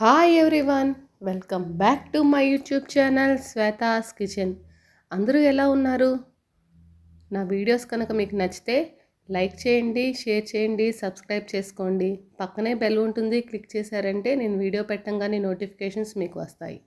Hi everyone welcome back to my YouTube channel Shweta's kitchen అందరూ ఎలా ఉన్నారు? నా వీడియోస్ కనుక మీకు నచ్చితే లైక్ చేయండి షేర్ చేయండి సబ్స్క్రైబ్ చేసుకోండి. పక్కనే బెల్ ఉంటుంది క్లిక్ చేశారంటే నేను వీడియో పెట్టంగానే నోటిఫికేషన్స్ మీకు వస్తాయి.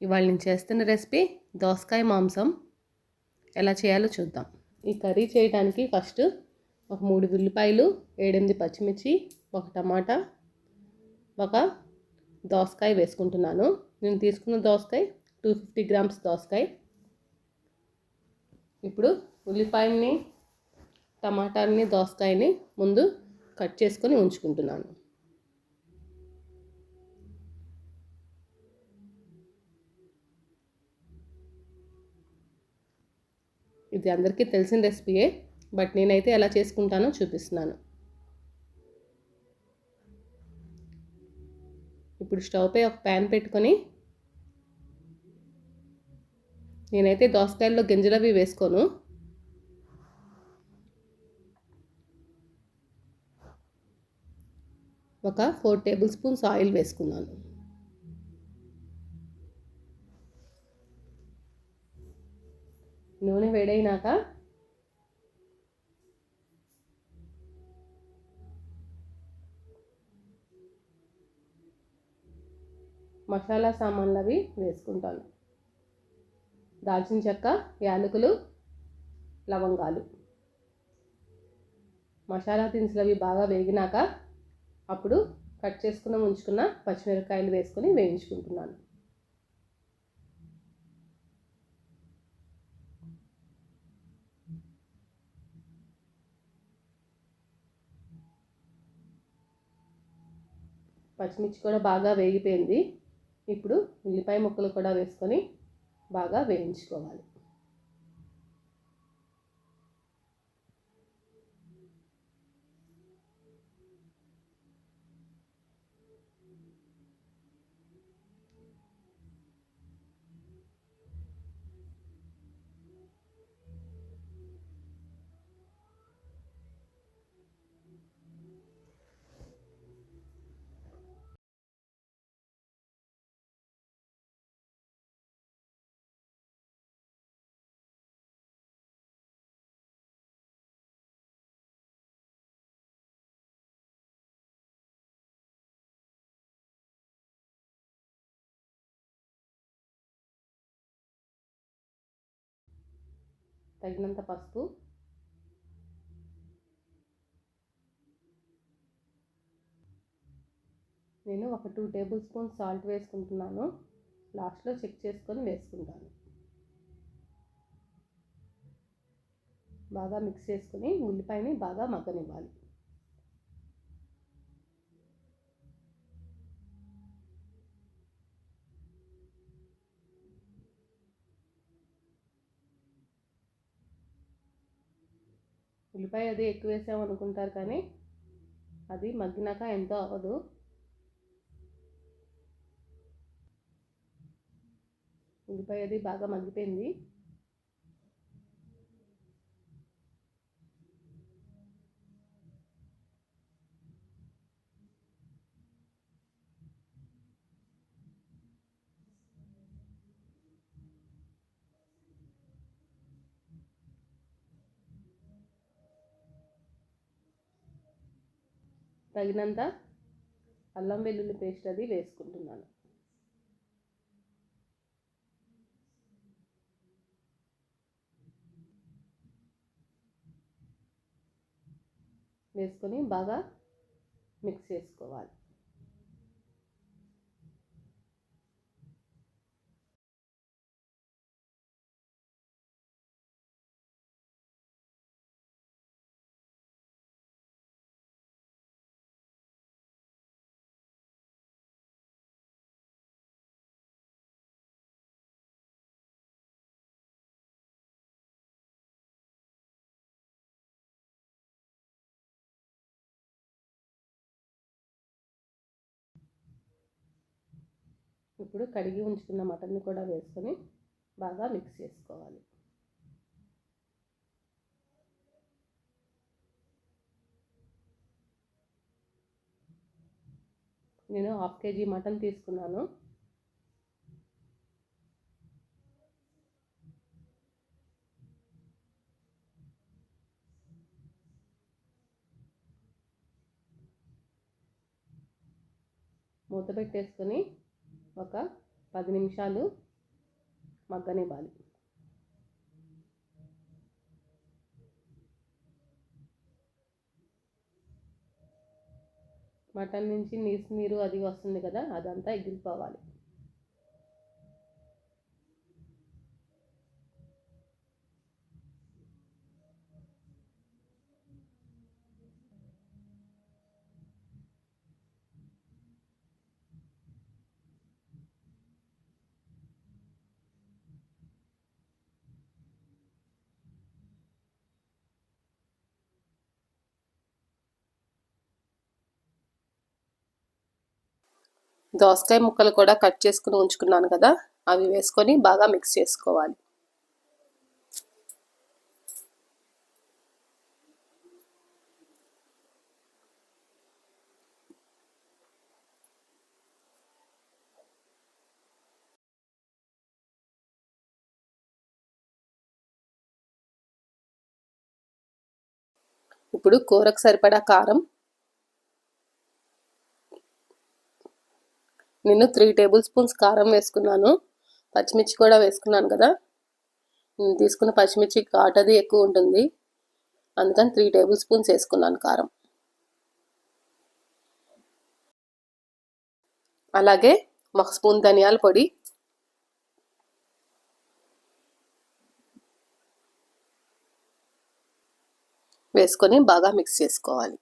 ఇవాళ నేను చేస్తున్న రెసిపీ దోసకాయ మాంసం. ఎలా చేయాలో చూద్దాం. ఈ కర్రీ చేయడానికి ఫస్ట్ ఒక మూడు ఉల్లిపాయలు ఏడెనిమిది పచ్చిమిర్చి ఒక టమాటా ఒక దోసకాయ వేసుకుంటున్నాను. నేను తీసుకున్న దోసకాయ టూ ఫిఫ్టీ గ్రామ్స్ దోసకాయ. ఇప్పుడు ఉల్లిపాయని టమాటాలని దోసకాయని ముందు కట్ చేసుకొని ఉంచుకుంటున్నాను. ఇది అందరికీ తెలిసిన రెసిపీయే బట్ నేనైతే ఎలా చేసుకుంటానో చూపిస్తున్నాను. ఇప్పుడు స్టవ్ పై ఒక ప్యాన్ పెట్టుకొని నేనైతే దోసకాయల్లో గింజలు అవి వేసుకోను. ఒక ఫోర్ టేబుల్ స్పూన్స్ ఆయిల్ వేసుకున్నాను. నూనె వేడైనాక మసాలా సామాన్లు అవి వేసుకుంటాను. దాల్చిన చెక్క యాలకులు లవంగాలు. మసాలా దినుసులు అవి బాగా వేగినాక అప్పుడు కట్ చేసుకున్న ఉంచుకున్న పచ్చిమిరపకాయలు వేసుకొని వేయించుకుంటున్నాను. పచ్చిమిర్చి కూడా బాగా వేగిపోయింది. ఇప్పుడు ఉల్లిపాయ ముక్కలు కూడా వేసుకొని బాగా వేయించుకోవాలి. తగినంత పసుపు. నేను ఒక టూ టేబుల్ స్పూన్ సాల్ట్ వేసుకుంటున్నాను. లాస్ట్లో చెక్ చేసుకొని వేసుకుంటాను. బాగా మిక్స్ చేసుకుని ఉల్లిపాయని బాగా మగ్గనివ్వాలి. ఉల్లిపాయ అది ఎక్కువ వేసాము అనుకుంటారు కానీ అది మగ్గినాక ఎంతో అవ్వదు. ఉల్లిపాయ అది బాగా మగ్గిపోయింది. తగినంత అల్లం వెల్లుల్లి పేస్ట్ అది వేసుకుంటున్నాను. వేసుకొని బాగా మిక్స్ చేసుకోవాలి. ఇప్పుడు కడిగి ఉంచుకున్న మటన్ని కూడా వేసుకొని బాగా మిక్స్ చేసుకోవాలి. నేను హాఫ్ కేజీ మటన్ తీసుకున్నాను. మూత పెట్టేసుకొని ఒక పది నిమిషాలు మగ్గనివ్వాలి. మటన్ నుంచి నీసు నీరు అది వస్తుంది కదా అదంతా ఎగిరిపోవాలి. దోసకాయ ముక్కలు కూడా కట్ చేసుకుని ఉంచుకున్నాను కదా అవి వేసుకొని బాగా మిక్స్ చేసుకోవాలి. ఇప్పుడు కూరకు సరిపడా కారం నేను త్రీ టేబుల్ స్పూన్స్ కారం వేసుకున్నాను. పచ్చిమిర్చి కూడా వేసుకున్నాను కదా. నేను తీసుకున్న పచ్చిమిర్చి ఘాటది ఎక్కువ ఉంటుంది. అందుకని త్రీ టేబుల్ స్పూన్స్ వేసుకున్నాను కారం. అలాగే ఒక స్పూన్ ధనియాల పొడి. వేసుకొని బాగా మిక్స్ చేసుకోవాలి.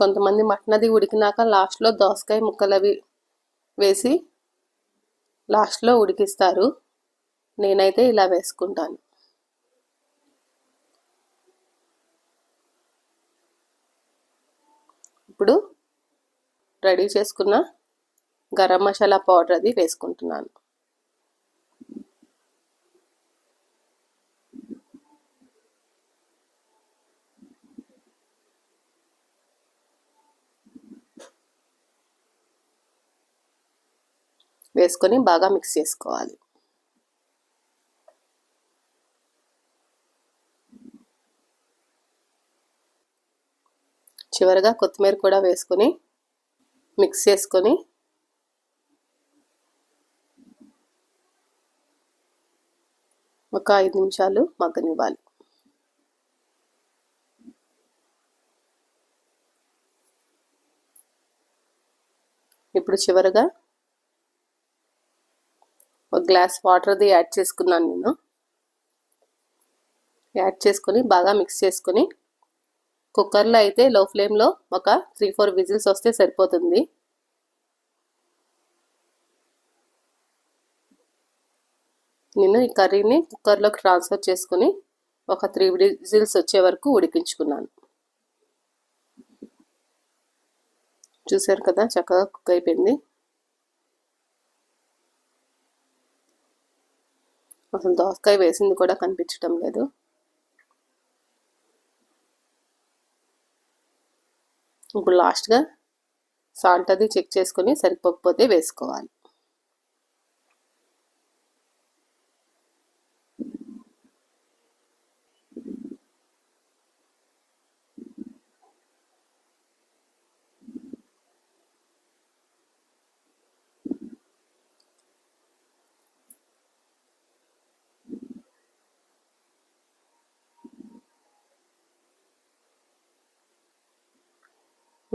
కొంతమంది మటన్ అది ఉడికినాక లాస్ట్లో దోసకాయ ముక్కలు అవి వేసి లాస్ట్లో ఉడికిస్తారు. నేనైతే ఇలా వేసుకుంటాను. ఇప్పుడు రెడీ చేసుకున్న గరం మసాలా పౌడర్ అది వేసుకుంటున్నాను. వేసుకొని బాగా మిక్స్ చేసుకోవాలి. చివరిగా కొత్తిమీర కూడా వేసుకొని మిక్స్ చేసుకొని ఒక ఐదు నిమిషాలు మగ్గనివ్వాలి. ఇప్పుడు చివరగా గ్లాస్ వాటర్ది యాడ్ చేసుకున్నాను నేను. యాడ్ చేసుకొని బాగా మిక్స్ చేసుకొని కుక్కర్లో అయితే లో ఫ్లేమ్లో ఒక త్రీ ఫోర్ విజిల్స్ వస్తే సరిపోతుంది. నేను ఈ కర్రీని కుక్కర్లోకి ట్రాన్స్ఫర్ చేసుకుని ఒక త్రీ విజిల్స్ వచ్చే వరకు ఉడికించుకున్నాను. చూసారు కదా చక్కగా కుక్ అయిపోయింది. అసలు దోసకాయ వేసింది కూడా కనిపించడం లేదు. ఇప్పుడు లాస్ట్గా సాల్ట్ అది చెక్ చేసుకొని సరిపోకపోతే వేసుకోవాలి.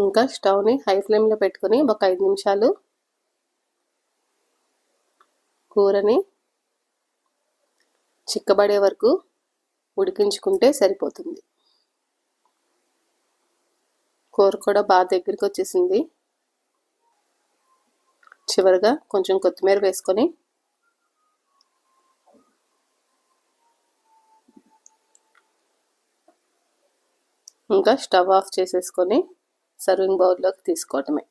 ఇంకా స్టవ్ని హై ఫ్లేమ్లో పెట్టుకొని ఒక ఐదు నిమిషాలు కూరని చిక్కబడే వరకు ఉడికించుకుంటే సరిపోతుంది. కూర కూడా బాగా దగ్గరికి వచ్చేసింది. చివరిగా కొంచెం కొత్తిమీర వేసుకొని ఇంకా స్టవ్ ఆఫ్ చేసేసుకొని సర్వింగ్ బౌల్లోకి తీసుకోవటమే.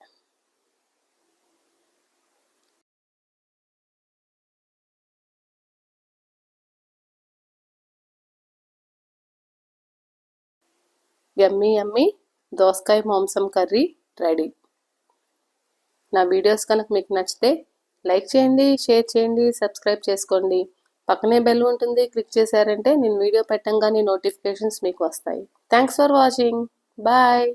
ఎమ్మి ఎమ్మి దోసకాయ మాంసం కర్రీ రెడీ. నా వీడియోస్ కనుక మీకు నచ్చితే లైక్ చేయండి షేర్ చేయండి సబ్స్క్రైబ్ చేసుకోండి. పక్కనే బెల్ ఉంటుంది క్లిక్ చేశారంటే నేను వీడియో పెట్టంగానే నోటిఫికేషన్స్ మీకు వస్తాయి. Thanks for watching. బాయ్.